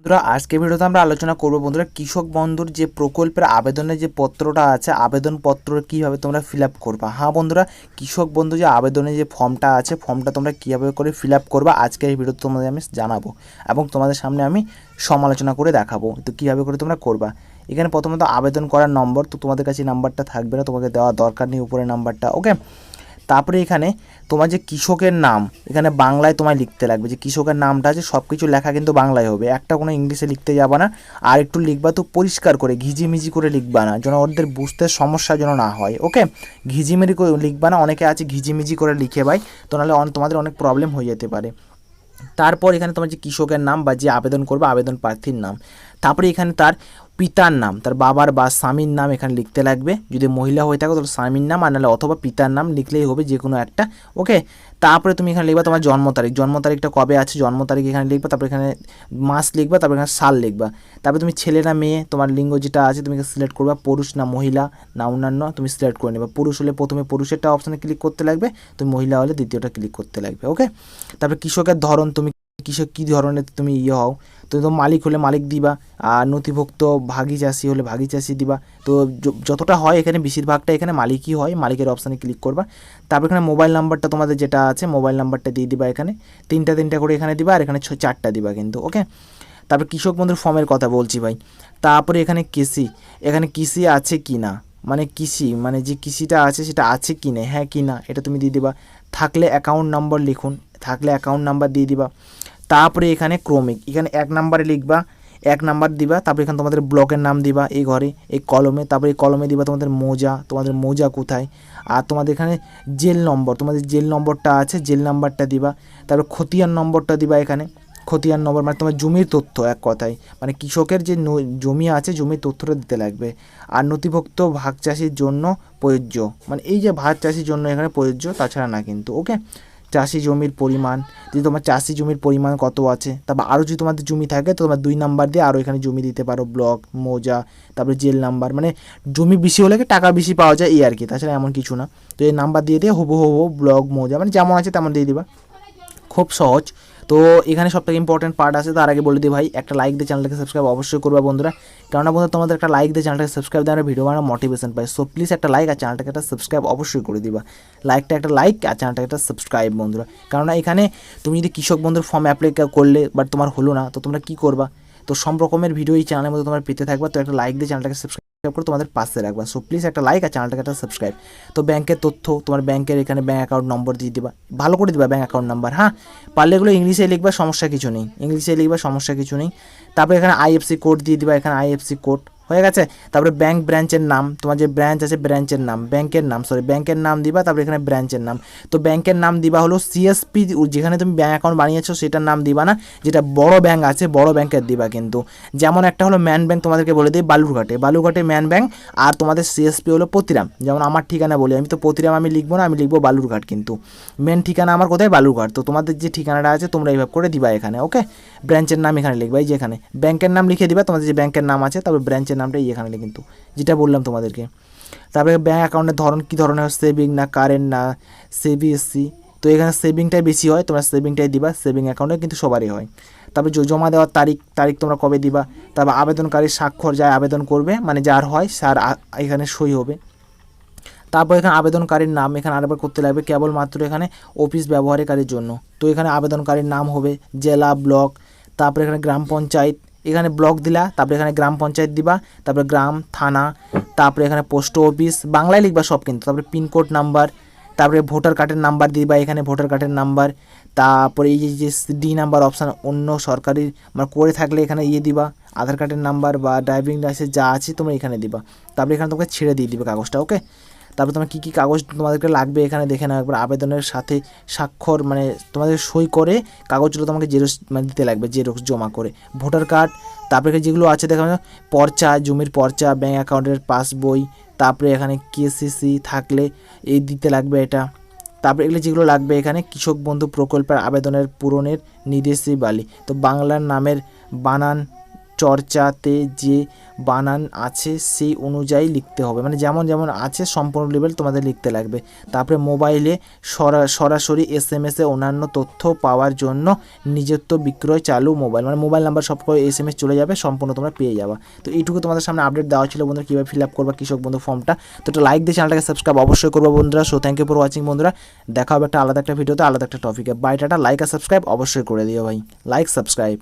বন্ধুরা আজকে ভিডিওতে আমরা আলোচনা করব বন্ধুরা কৃষক বন্ধুর যে প্রকল্পের আবেদনের যে পত্রটা আছে, আবেদনপত্র কীভাবে তোমরা ফিল আপ করবা। হ্যাঁ বন্ধুরা, কৃষক বন্ধু যে আবেদনের যে ফর্মটা আছে, ফর্মটা তোমরা কীভাবে করে ফিল আপ করবা আজকে এই ভিডিওতে তোমাদের আমি জানাব এবং তোমাদের সামনে আমি সমালোচনা করে দেখাবো তো কীভাবে করে তোমরা করবা। এখানে প্রথমত আবেদন করার নম্বর, তো তোমাদের কাছে নাম্বারটা থাকবে না, তোমাকে দেওয়া দরকার নেই উপরে নাম্বারটা ওকে তারপরে এখানে তোমার যে কৃষকের নাম, এখানে বাংলায় তোমায় লিখতে লাগবে। যে কৃষকের নামটা আছে সব কিছু লেখা কিন্তু বাংলায় হবে। একটা কোনো ইংলিশে লিখতে যাবা না, আর একটু লিখবা তো পরিষ্কার করে ঘিজিমিজি করে লিখবা না, যেন ওদের বুঝতে সমস্যা যেন না হয় ওকে ঘিজিমিজি করে লিখবা না, অনেকে আছে ঘিজিমিজি করে লিখে ভাই, তো নাহলে তোমাদের অনেক প্রবলেম হয়ে যেতে পারে। তারপর এখানে তোমার যে কৃষকের নাম বা যে আবেদন করবে, আবেদন প্রার্থীর নাম। তারপরে এখানে তার পিতার নাম, তার বাবার বা স্বামীর নাম এখানে লিখতে লাগবে। যদি মহিলা হয়ে থাকো, তাহলে স্বামীর নাম আর নাহলে অথবা পিতার নাম লিখলেই হবে যে কোনো একটা। ওকে? তারপরে তুমি এখানে লিখবা তোমার জন্ম তারিখ। জন্ম তারিখটা কবে আছে? জন্ম তারিখ এখানে লিখবা, তারপরে এখানে মাস লিখবা, তারপরে এখানে সাল লিখবা। তারপরে তুমি ছেলে না মেয়ে, তোমার লিঙ্গ যেটা আছে তুমি সিলেক্ট করবা। পুরুষ না মহিলা, না অন্যান্য, তুমি সিলেক্ট করে নেবা। পুরুষ হলে প্রথমে পুরুষেরটা অপশানে ক্লিক করতে লাগবে। তুমি মহিলা হলে দ্বিতীয়টা ক্লিক করতে লাগবে। ওকে? তারপরে কৃষকের ধরন তুমি, কৃষক কী ধরনের তুমি ইয়ে হও? তো মালিক হলে মালিক দিবা, আর নথিভুক্ত ভাগি চাষি হলে ভাগি চাষি দিবা। তো যতটা হয় এখানে বেশিরভাগটা এখানে মালিকই হয়, মালিকের অপশানে ক্লিক করবা। তারপর এখানে মোবাইল নাম্বারটা তোমাদের যেটা আছে মোবাইল নাম্বারটা দিয়ে দিবা এখানে। তিনটা তিনটা করে এখানে দিবা, আর এখানে চারটা দিবা কিন্তু ওকে তারপর কৃষক বন্ধুর ফর্মের কথা বলছি ভাই। তারপরে এখানে কৃষি এখানে কৃষি আছে কি না? মানে কৃষি মানে যে কৃষিটা আছে সেটা আছে কি না? হ্যাঁ কি না? এটা তুমি দিয়ে দিবা। থাকলে অ্যাকাউন্ট নাম্বার লিখুন, থাকলে অ্যাকাউন্ট নাম্বার দিয়ে দিবা। তারপরে এখানে ক্রমিক। এখানে এক নাম্বারে লিখবা, এক নাম্বার দিবা, তারপরে এখানে তোমাদের ব্লকের নাম দিবা এই ঘরে, এই কলমে, তারপরে এই কলমে দিবা তোমাদের মোজা তোমাদের মোজা কোথায়, আর তোমাদের এখানে জেল নম্বর, তোমাদের জেল নম্বরটা আছে, জেল নাম্বারটা দিবা, তারপর খতিয়ান নম্বরটা দিবা এখানে। খতিয়ান নম্বর মানে তোমার জমির তথ্য এক কথায় মানে কৃষকের যে জমি আছে, জমির তথ্যটা দিতে লাগবে। আর নথিভুক্ত ভাগ চাষির জন্য প্রযোজ্য মানে এই যে ভাগ চাষির জন্য এখানে প্রযোজ্য, তাছাড়া না কিন্তু ওকে চাষি জমির পরিমাণ, যদি তোমার চাষি জমির পরিমাণ কত আছে, তারপর আরও যদি তোমাদের জমি থাকে, তো তোমার দুই নাম্বার দিয়ে আরও এখানে জমি দিতে পারো ব্লক মোজা, তারপরে জেল নাম্বার মানে জমি বেশি হলে টাকা বেশি পাওয়া যায়, এই আর কি, তাছাড়া এমন কিছু না। তো এই নাম্বার দিয়ে দিয়ে হবু হবু ব্লক মোজা মানে যেমন আছে তেমন দিয়ে দিবা। খুব সহজ। তো এখানে সব থেকে ইম্পর্টেন্ট পার্ট আছে, তার আগে বলে দিই ভাই, একটা লাইক দিয়ে চ্যানেলটাকে সাবস্ক্রাইব অবশ্যই করবে বন্ধুরা। কেননা বন্ধুরা, তোমাদের একটা লাইক দিয়ে চ্যানেলটাকে সাবস্ক্রাইব আমরা ভিডিও বানানো মোটিভেশন পাই। সো প্লিজ একটা লাইক আর চ্যানেলটাকে একটা সাবস্ক্রাইব অবশ্যই করে দিবা। লাইকটা একটা লাইক আর চ্যানেলটাকে একটা সাবস্ক্রাইব বন্ধুরা। কেননা এখানে তুমি যদি কৃষক বন্ধুর ফর্ম অ্যাপ্লাই করলে বাট তোমার হলো না, তো তোমরা কী করবা? তো সব রকমের ভিডিও এই চ্যানেলের মধ্যে তোমরা পেতে থাকবা। তো একটা লাইক দিয়ে চ্যানেলটাকে সাবস্ক্রাইব করে তোমাদের পাশে রাখবা। সো প্লিজ একটা লাইক আর চ্যানেলটাকে একটা সাবস্ক্রাইব তো ব্যাংকের তথ্য, তোমার ব্যাংকের এখানে ব্যাঙ্ক অ্যাকাউন্ট নম্বর দিয়ে দিবা। ভালো করে দিবা ব্যাঙ্ক অ্যাকাউন্ট নাম্বার হ্যাঁ? পারলে এগুলো ইংলিশে লিখবা, সমস্যা কিছু নেই। ইংলিশে লিখবা, সমস্যা কিছু নেই। তারপরে এখানে আইএফসি কোড দিয়ে দিবা, এখানে আইএফসি কোড হয়ে গেছে। তারপরে ব্যাংক ব্রাঞ্চের নাম, তোমার যে ব্রাঞ্চ আছে ব্রাঞ্চের নাম ব্যাংকের নাম সরি ব্যাংকের নাম দিবা, তারপরে এখানে ব্রাঞ্চের নাম। তো ব্যাংকের নাম দিবা হলো সিএসপি যেখানে তুমি ব্যাঙ্ক অ্যাকাউন্ট বানিয়েছো, সেটার নাম দিবা না, যেটা বড় ব্যাংক আছে, বড় ব্যাংকের দিবা কিন্তু। যেমন একটা হলো ম্যান ব্যাংক তোমাদেরকে বলে দিই বালুরঘাটে। বালুরঘাটে ম্যান ব্যাংক আর তোমাদের সিএসপি হলো প্রতিরাম। যেমন আমার ঠিকানা বলি, আমি তো প্রতিরাম আমি লিখব না, আমি লিখব বালুরঘাট কিন্তু। মেন ঠিকানা আমার কোথায়? বালুরঘাট। তো তোমাদের যে ঠিকানাটা আছে, তোমরা এইভাবে করে দিবা এখানে ওকে ব্রাঞ্চের নাম এখানে লিখবা, এই যে এখানে। ব্যাংকের নাম লিখে দিবা, তোমাদের যে ব্যাংকের নাম আছে, তারপর ব্রাঞ্চের নামটা এই এখানে কিন্তু, যেটা বললাম তোমাদেরকে। তারপরে ব্যাঙ্ক অ্যাকাউন্টের ধরন, কী ধরনের সেভিং না কারেন্ট না সিবিএসসি তো এখানে সেভিংটাই বেশি হয়, তোমরা সেভিংটাই দিবা সেভিং অ্যাকাউন্টে কিন্তু সবারই হয়। তারপর জমা দেওয়ার তারিখ তারিখ তোমরা কবে দিবা? তারপর আবেদনকারীর স্বাক্ষর যায়, আবেদন করবে মানে যার হয় স্যার এখানে সই হবে। তারপর এখানে আবেদনকারীর নাম, এখানে আরেকবার করতে লাগবে, কেবলমাত্র এখানে অফিস ব্যবহারকারীর জন্য। তো এখানে আবেদনকারীর নাম হবে, জেলা, ব্লক, তারপরে এখানে গ্রাম পঞ্চায়েত এখানে ব্লক দিলা, তারপরে এখানে গ্রাম পঞ্চায়েত দিবা, তারপরে গ্রাম, থানা, তারপরে এখানে পোস্ট অফিস, বাংলায় লিখবা সব কিন্তু। তারপরে পিনকোড নাম্বার, তারপরে ভোটার কার্ডের নাম্বার দিবা, এখানে ভোটার কার্ডের নাম্বার, তারপরে এই যে ডি নাম্বার অপশান অন্য সরকারি মানে করে থাকলে এখানে ইয়ে দিবা, আধার কার্ডের নাম্বার বা ড্রাইভিং লাইসেন্স যা আছে তোমরা এখানে দিবা। তারপরে এখানে তোমাকে ছেড়ে দিয়ে দিবে কাগজটা ওকে তারপর তোমার কী কী কাগজ তোমাদেরকে লাগবে এখানে দেখে নাও। একবার আবেদনের সাথে স্বাক্ষর মানে তোমাদের সই করে কাগজগুলো তোমাকে জেরক্স মানে দিতে লাগবে, জেরক্স জমা করে। ভোটার কার্ড, তারপরে যেগুলো আছে, দেখো, পর্চা, জমির পর্চা, ব্যাঙ্ক অ্যাকাউন্টের পাসবই তারপরে এখানে কেসিসি থাকলে এই দিতে লাগবে এটা। তারপরে এগুলো যেগুলো লাগবে এখানে, কৃষক বন্ধু প্রকল্পের আবেদনের পূরণের নির্দেশী বালি তো বাংলার নামের বানান চর্চাতে যে বানান আছে সেই অনুযায়ী লিখতে হবে। মানে যেমন যেমন আছে সম্পূর্ণ লেভেল তোমাদের লিখতে লাগবে। তারপরে মোবাইলে সরা, সরাসরি এস এম এসে অন্যান্য তথ্য পাওয়ার জন্য নিজত্ব বিক্রয় চালু মোবাইল। মানে মোবাইল নাম্বার সব এস এম এস চলে যাবে, সম্পূর্ণ তোমরা পেয়ে যাবে। তো এইটুকু তোমাদের সামনে আপডেট দেওয়া ছিল বন্ধুরা, কীভাবে ফিল আপ করবা, কৃষক বন্ধু ফর্মটা তো একটা লাইক দিয়ে চ্যানেলটাকে সাবস্ক্রাইব অবশ্যই করব বন্ধুরা। So thank you for watching বন্ধুরা। দেখা হবে একটা আলাদা একটা ভিডিওতে আলাদা একটা টপিকে বাইটাটা লাইক আর সাবস্ক্রাইব অবশ্যই করে দিও ভাই। Like subscribe